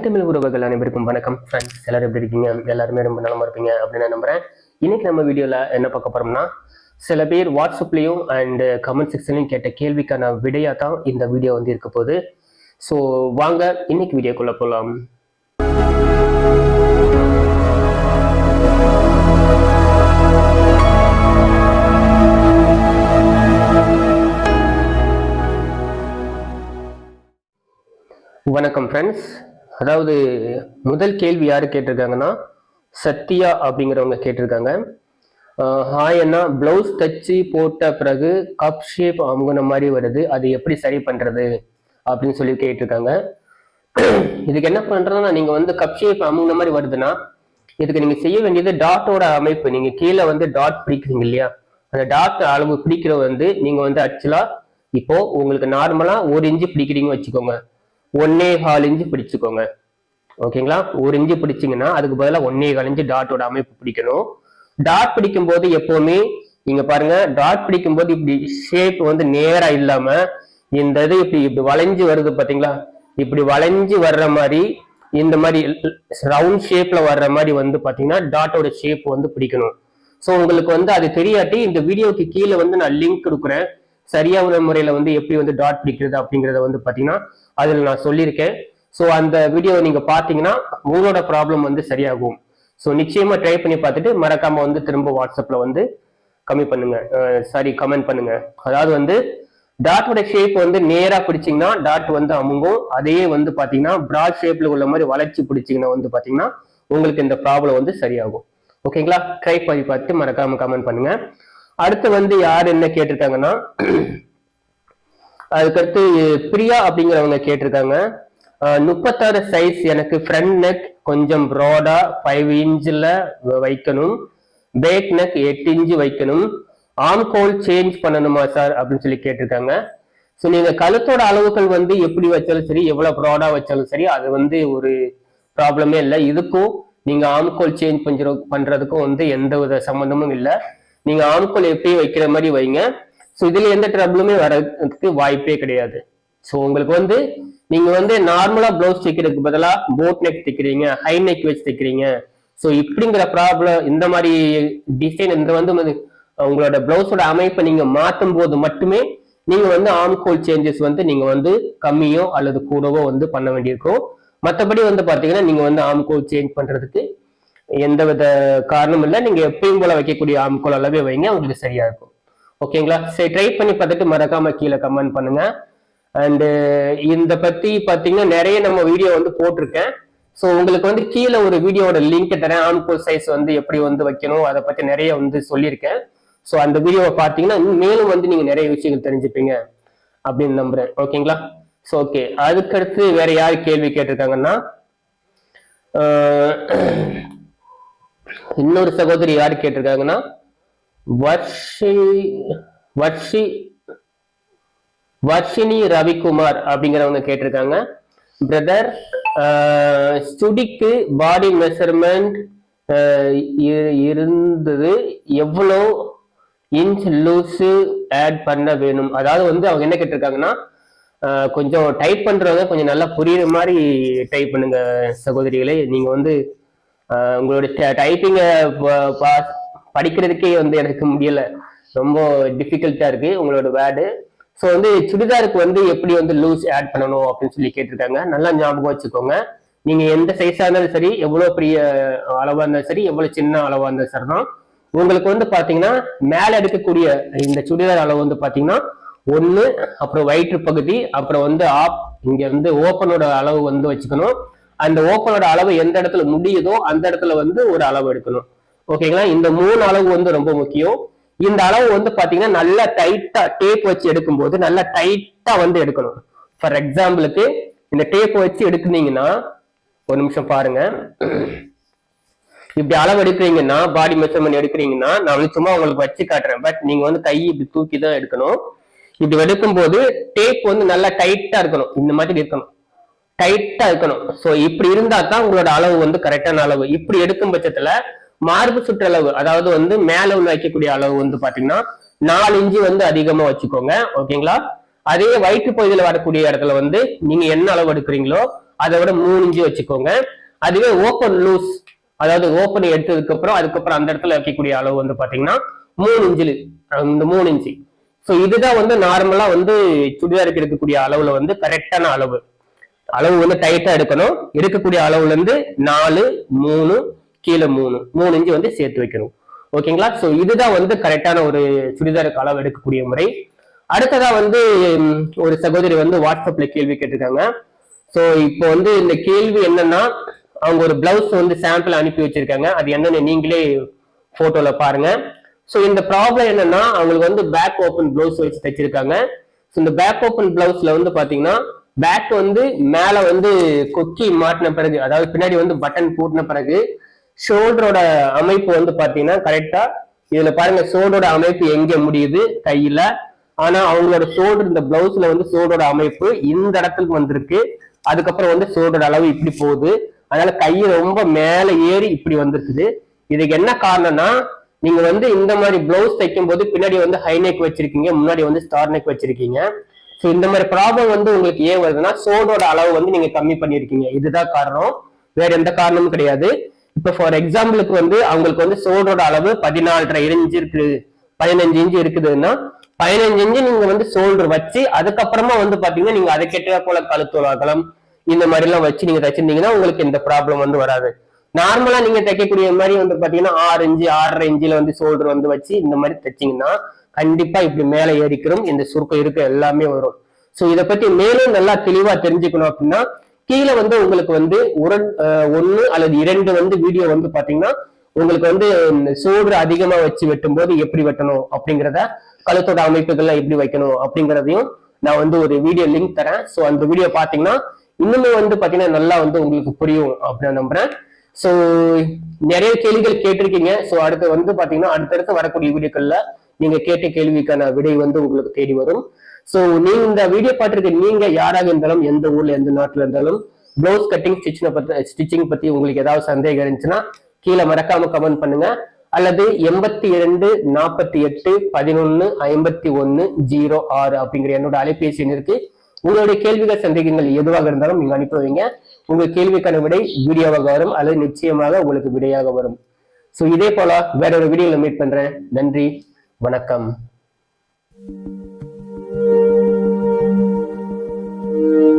தாய் தமிழ் உறவுகள் அனைவருக்கும் வணக்கம். ஃப்ரெண்ட்ஸ் எல்லாரும் எப்படி இருக்கீங்க? எல்லாருமே ரொம்ப நலமா இருப்பீங்க அப்படின்னு நான் நம்புறேன். இன்னைக்கு நம்ம வீடியோல என்ன பார்க்க போறோம்னா சில பேர் வாட்ஸ்அப்லயும் அண்ட் கமெண்ட் செக்ஷன்லையும் கேட்ட கேள்விக்கான விடையா தான் இந்த வீடியோ வந்து இருக்க போகுது. ஸோ வாங்க இன்னைக்கு வீடியோக்குள்ள போகலாம் வணக்கம் ஃப்ரெண்ட்ஸ் அதாவது முதல் கேள்வி யார் கேட்டிருக்காங்கன்னா சத்யா அப்படிங்கிறவங்க கேட்டிருக்காங்க. ஹாய் அண்ணா ப்ளவுஸ் தச்சு போட்ட பிறகு கப் ஷேப் அமுகுன மாதிரி வருது அது எப்படி சரி பண்ணுறது அப்படின்னு சொல்லி கேட்டிருக்காங்க. இதுக்கு என்ன பண்ணுறதுன்னா நீங்க வந்து கப் ஷேப் அமுகுன மாதிரி வருதுன்னா இதுக்கு நீங்க செய்ய வேண்டியது டாட்டோட அமைப்பு. நீங்க கீழே வந்து டாட் பிடிக்கிறீங்க இல்லையா? அந்த டாட் அளவு பிடிக்கிற வந்து நீங்க வந்து ஆக்சுவலா இப்போ உங்களுக்கு நார்மலா ஒரு இன்ச்சு பிடிக்கிறீங்க வச்சுக்கோங்க. ஒன்னே கால் இன்ச்சு பிடிச்சுக்கோங்க. ஓகேங்களா? ஒரு இன்ச்சு பிடிச்சிங்கன்னா அதுக்கு பதிலாக ஒன்னே கால் இன்ச்சு டாட்டோட அமைப்பு பிடிக்கணும். டாட் பிடிக்கும் போது எப்பவுமே நீங்க பாருங்க டாட் பிடிக்கும் போது இப்படி ஷேப் வந்து நேரா இல்லாம இந்த இது இப்படி இப்படி வளைஞ்சு வருது பாத்தீங்களா? இப்படி வளைஞ்சு வர்ற மாதிரி இந்த மாதிரி ரவுண்ட் ஷேப்ல வர்ற மாதிரி வந்து பாத்தீங்கன்னா டாட்டோட ஷேப் வந்து பிடிக்கணும். ஸோ உங்களுக்கு வந்து அது தெரியாட்டி இந்த வீடியோக்கு கீழே வந்து நான் லிங்க் கொடுக்குறேன். சரியான முறையில வந்து எப்படி வந்து டாட் பிடிக்கிறது அப்படிங்கறத வந்து பாத்தீங்கன்னா அதுல நான் சொல்லியிருக்கேன். ஸோ அந்த வீடியோ நீங்க பாத்தீங்கன்னா உங்களோட ப்ராப்ளம் வந்து சரியாகும். ஸோ நிச்சயமா ட்ரை பண்ணி பார்த்துட்டு மறக்காம வந்து திரும்ப வாட்ஸ்அப்ல வந்து கம்மி பண்ணுங்க. சாரி கமெண்ட் பண்ணுங்க. அதாவது வந்து டாட்டோட ஷேப் வந்து நேரா பிடிச்சிங்கன்னா டாட் வந்து அமுங்கும். அதையே வந்து பாத்தீங்கன்னா ப்ராட் ஷேப்ல உள்ள மாதிரி வளர்ச்சி பிடிச்சிங்கன்னா வந்து பாத்தீங்கன்னா உங்களுக்கு இந்த ப்ராப்ளம் வந்து சரியாகும். ஓகேங்களா ட்ரை பண்ணி பார்த்து மறக்காம கமெண்ட் பண்ணுங்க. அடுத்து வந்து யார் என்ன கேட்டிருக்காங்கன்னா அதுக்கடுத்து பிரியா அப்படிங்கிறவங்க கேட்டிருக்காங்க. முப்பத்தாறு சைஸ் எனக்கு ஃப்ரண்ட் நெக் கொஞ்சம் ப்ராடா ஃபைவ் இன்ச்சில் வைக்கணும். பேக் நெக் எட்டு இன்ச்சு வைக்கணும். ஆம் கோல் சேஞ்ச் பண்ணணுமா சார் அப்படின்னு சொல்லி கேட்டிருக்காங்க. ஸோ நீங்க கழுத்தோட அளவுகள் வந்து எப்படி வச்சாலும் சரி எவ்வளவு ப்ராடா வச்சாலும் சரி அது வந்து ஒரு ப்ராப்ளமே இல்லை. இதுக்கும் நீங்க ஆம்கோல் சேஞ்ச் பண்ற பண்றதுக்கும் வந்து எந்த வித சம்மந்தமும் இல்லை. நீங்க ஆம்கோல் எப்பயும் வைக்கிற மாதிரி வைங்க. ஸோ இதுல எந்த ட்ரபிளுமே வர்றதுக்கு வாய்ப்பே கிடையாது. ஸோ உங்களுக்கு வந்து நீங்க வந்து நார்மலா பிளவுஸ் தைக்கிறதுக்கு பதிலாக போட் நெக் தைக்கிறீங்க ஹை நெக் வச்சு தைக்கிறீங்க. ஸோ இப்படிங்கிற ப்ராப்ளம் இந்த மாதிரி டிசைன் இந்த வந்து வந்து உங்களோட பிளவுஸோட அமைப்பை நீங்க மாற்றும் போது மட்டுமே நீங்க வந்து ஆம்கோல் சேஞ்சஸ் வந்து நீங்க வந்து கம்மியோ அல்லது கூடவோ வந்து பண்ண வேண்டியிருக்கும். மற்றபடி வந்து பாத்தீங்கன்னா நீங்க வந்து ஆம்கோல் சேஞ்ச் பண்றதுக்கு எந்தவித காரணமும் இல்லை. நீங்க எப்பயும் போல வைக்கக்கூடிய ஆம்கோல் அளவே வைங்க. உங்களுக்கு சரியா இருக்கும். ஓகேங்களா சரி ட்ரை பண்ணி பார்த்துட்டு மறக்காம கீழே கமெண்ட் பண்ணுங்க. அண்டு இந்த பத்தி பாத்தீங்கன்னா நிறைய நம்ம வீடியோ வந்து போட்டிருக்கேன். ஸோ உங்களுக்கு வந்து கீழே ஒரு வீடியோவோட லிங்க் தரேன். ஆம்கோல் சைஸ் வந்து எப்படி வந்து வைக்கணும் அதை பத்தி நிறைய வந்து சொல்லியிருக்கேன். ஸோ அந்த வீடியோவை பார்த்தீங்கன்னா மேலும் வந்து நீங்க நிறைய விஷயங்கள் தெரிஞ்சுப்பீங்க அப்படின்னு நம்புறேன். ஓகேங்களா ஸோ ஓகே அதுக்கடுத்து வேற யார் கேள்வி கேட்டிருக்காங்கன்னா இன்னொரு சகோதரி யார் கேட்டிருக்காங்கன்னா? வர்ஷி வர்ஷி வர்ஷினி ரவிக்குமார் அப்படிங்கிறவங்க கேட்டிருக்காங்க. பிரதர் ஸ்டுடிக்கு பாடி மெஷர்மெண்ட் இருந்தது. எவ்வளோ இன்ச் லூஸு ஆட் பண்ண வேணும்? அதாவது வந்து அவங்க என்ன கேட்டிருக்காங்கன்னா கொஞ்சம் டைப் பண்ணுறவங்க கொஞ்சம் நல்லா புரியுற மாதிரி டைப் பண்ணுங்க சகோதரிகளே. நீங்கள் வந்து உங்களுடைய டைப்பிங்கை படிக்கிறதுக்கே வந்து எனக்கு முடியல. ரொம்ப டிஃபிகல்ட்டா இருக்கு உங்களோட வேர்டு ஸோ வந்து சுடிதாருக்கு வந்து எப்படி வந்து லூஸ் ஆட் பண்ணணும் அப்படின்னு சொல்லி கேட்டிருக்காங்க. நல்லா ஞாபகம் வச்சுக்கோங்க. நீங்க எந்த சைஸா இருந்தாலும் சரி எவ்வளவு பெரிய அளவா இருந்தாலும் சரி எவ்வளவு சின்ன அளவா இருந்தாலும் சரி தான். உங்களுக்கு வந்து பாத்தீங்கன்னா மேல எடுக்கக்கூடிய இந்த சுடிதார் அளவு வந்து பாத்தீங்கன்னா ஒண்ணு அப்புறம் வயிற்று பகுதி அப்புறம் வந்து ஆப் இங்க வந்து ஓப்பனோட அளவு வந்து வச்சுக்கணும். அந்த ஓப்பனோட அளவு எந்த இடத்துல முடியுதோ அந்த இடத்துல வந்து ஒரு அளவு எடுக்கணும். ஓகேங்களா? இந்த மூணு அளவு வந்து ரொம்ப முக்கியம். இந்த அளவு வந்து பாத்தீங்கன்னா நல்லா டைட்டா டேப் வச்சு எடுக்கும்போது நல்லா டைட்டா வந்து எடுக்கணும். ஃபார் எக்ஸாம்பிளுக்கு இந்த டேப் வச்சு எடுக்குனீங்கன்னா ஒரு நிமிஷம் பாருங்க. இப்படி அளவு எடுக்கிறீங்கன்னா பாடி மெஷர்மெண்ட் எடுக்கிறீங்கன்னா நான் வந்து சும்மா உங்களுக்கு வச்சு காட்டுறேன். பட் நீங்க வந்து கை இப்படி தூக்கி தான் எடுக்கணும். இப்படி எடுக்கும்போது டேப் வந்து நல்லா டைட்டா இருக்கணும். இந்த மாதிரி இருக்கணும். டைட்டா இருக்கணும். சோ இப்படி இருந்தா தான் உங்களோட அளவு வந்து கரெக்டான அளவு. இப்படி எடுக்கும் பட்சத்துல மார்பு சுற்றளவு அதாவது வந்து மேல உள்ள வைக்கக்கூடிய அளவு வந்து பாத்தீங்கன்னா நாலு இன்ச்சு வந்து அதிகமா வச்சுக்கோங்க. ஓகேங்களா அதே வயிற்று பகுதியில வரக்கூடிய இடத்துல வந்து நீங்க என்ன அளவு எடுக்கிறீங்களோ அதை விட மூணு இன்ச்சு வச்சுக்கோங்க. அதுவே ஓப்பன் லூஸ் அதாவது ஓப்பன் எடுத்ததுக்கு அப்புறம் அதுக்கப்புறம் அந்த இடத்துல வைக்கக்கூடிய அளவு வந்து பாத்தீங்கன்னா மூணு இன்ச்சில் இந்த மூணு இன்ச்சு. ஸோ இதுதான் வந்து நார்மலா வந்து சுடிதாருக்கு எடுக்கக்கூடிய அளவுல வந்து கரெக்டான அளவு. அளவு வந்து டைட்டா எடுக்கணும். எடுக்கக்கூடிய அளவுல இருந்து நாலு மூணு கீழே மூணு. மூணு இன்ச்சு வந்து சேர்த்து வைக்கணும். ஓகேங்களா ஸோ இதுதான் வந்து கரெக்டான ஒரு சுடிதாருக்கு அளவு எடுக்கக்கூடிய முறை. அடுத்ததா வந்து ஒரு சகோதரி வந்து வாட்ஸ்அப்ல கேள்வி கேட்டிருக்காங்க. ஸோ இப்போ வந்து இந்த கேள்வி என்னன்னா அவங்க ஒரு பிளவுஸ் வந்து சாம்பிள் அனுப்பி வச்சிருக்காங்க. அது என்னன்னு நீங்களே போட்டோல பாருங்க. ஸோ இந்த ப்ராப்ளம் என்னன்னா அவங்களுக்கு வந்து பேக் ஓப்பன் பிளவுஸ் வச்சு தைச்சிருக்காங்க. ஸோ இந்த பேக் ஓப்பன் பிளவுஸ்ல வந்து பாத்தீங்கன்னா பேக் வந்து மேல வந்து கொக்கி மாட்டின பிறகு அதாவது பின்னாடி வந்து பட்டன் பூட்டின பிறகு ஷோல்டரோட அமைப்பு வந்து பாத்தீங்கன்னா கரெக்டா இதுல பாருங்க ஷோல்டரோட அமைப்பு எங்க முடியுது? கையில. ஆனா அவங்களோட ஷோல்டர் இந்த பிளவுஸ்ல வந்து ஷோல்டரோட அமைப்பு இந்த இடத்துக்கு வந்திருக்கு. அதுக்கப்புறம் வந்து ஷோல்டரோட அளவு இப்படி போகுது. அதனால கை ரொம்ப மேல ஏறி இப்படி வந்துருக்குது. இதுக்கு என்ன காரணம்னா நீங்க வந்து இந்த மாதிரி பிளவுஸ் தைக்கும் போது பின்னாடி வந்து ஹை நெக் வச்சிருக்கீங்க முன்னாடி வந்து ஸ்டார் நெக் வச்சிருக்கீங்க. ஸோ இந்த மாதிரி ப்ராப்ளம் வந்து உங்களுக்கு ஏன் வருதுன்னா சோடோட அளவு வந்து நீங்க கம்மி பண்ணிருக்கீங்க இதுதான் காரணம். வேற எந்த காரணமும் கிடையாது. இப்போ ஃபார் எக்ஸாம்பிளுக்கு வந்து அவங்களுக்கு வந்து சோடோட அளவு பதினாலரை இன்ச்சு இருக்கு பதினஞ்சு இன்ச்சு இருக்குதுன்னா பதினஞ்சு இன்ச்சு நீங்க வந்து சோல்டர் வச்சு அதுக்கப்புறமா வந்து பாத்தீங்கன்னா நீங்க அதை கெட்ட போல கழுத்துலாகலம் இந்த மாதிரி எல்லாம் வச்சு நீங்க தைச்சிருந்தீங்கன்னா உங்களுக்கு இந்த ப்ராப்ளம் வந்து வராது. நார்மலா நீங்க தைக்கக்கூடிய மாதிரி வந்து பாத்தீங்கன்னா ஆறு இன்ச்சு ஆறரை இன்ச்சில வந்து சோல்டர் வந்து வச்சு இந்த மாதிரி தைச்சீங்கன்னா கண்டிப்பா இப்படி மேலே ஏறிக்கிறோம். இந்த சுருக்கம் இருக்க எல்லாமே வரும். சோ இதை பத்தி மேலும் நல்லா தெளிவா தெரிஞ்சுக்கணும் அப்படின்னா கீழே வந்து உங்களுக்கு வந்து ஒரு ஒன்னு அல்லது இரண்டு வந்து வீடியோ வந்து பாத்தீங்கன்னா உங்களுக்கு வந்து சோடு அதிகமா வச்சு வெட்டும் போது எப்படி வெட்டணும் அப்படிங்கிறத கழுத்தோட அமைப்புகள்லாம் எப்படி வைக்கணும் அப்படிங்கிறதையும் நான் வந்து ஒரு வீடியோ லிங்க் தரேன். ஸோ அந்த வீடியோ பாத்தீங்கன்னா இன்னுமே வந்து பாத்தீங்கன்னா நல்லா வந்து உங்களுக்கு புரியும் அப்படின்னு நம்புறேன். ஸோ நிறைய கேள்விகள் கேட்டிருக்கீங்க. ஸோ அடுத்து வந்து பாத்தீங்கன்னா அடுத்தடுத்து வரக்கூடிய வீடியோக்கள்ல நீங்க கேட்ட கேள்விக்கான விடை வந்து உங்களுக்கு தேடி வரும். ஸோ நீங்க இந்த வீடியோ பார்த்துருக்க நீங்க யாராக இருந்தாலும் எந்த ஊர்ல எந்த நாட்டுல இருந்தாலும் ப்ளவுஸ் கட்டிங் ஸ்டிச்சினை பத்தி ஸ்டிச்சிங் பத்தி உங்களுக்கு ஏதாவது சந்தேகம் இருந்துச்சுன்னா கீழே மறக்காம கமெண்ட் பண்ணுங்க. அல்லது எண்பத்தி இரண்டு நாற்பத்தி எட்டு பதினொன்னு ஐம்பத்தி ஒன்னு ஜீரோ ஆறு அப்படிங்கிற என்னோட அலைபேசி எண் இருக்கு. உங்களுடைய கேள்விகள் சந்தேகங்கள் எதுவாக இருந்தாலும் நீங்க அனுப்பி வைங்க. உங்க கேள்விக்கான விடை வீடியோவாக வரும் அல்லது நிச்சயமாக உங்களுக்கு விடையாக வரும். ஸோ இதே போல வேற ஒரு வீடியோல மீட் பண்றேன். நன்றி. வணக்கம் Thank you.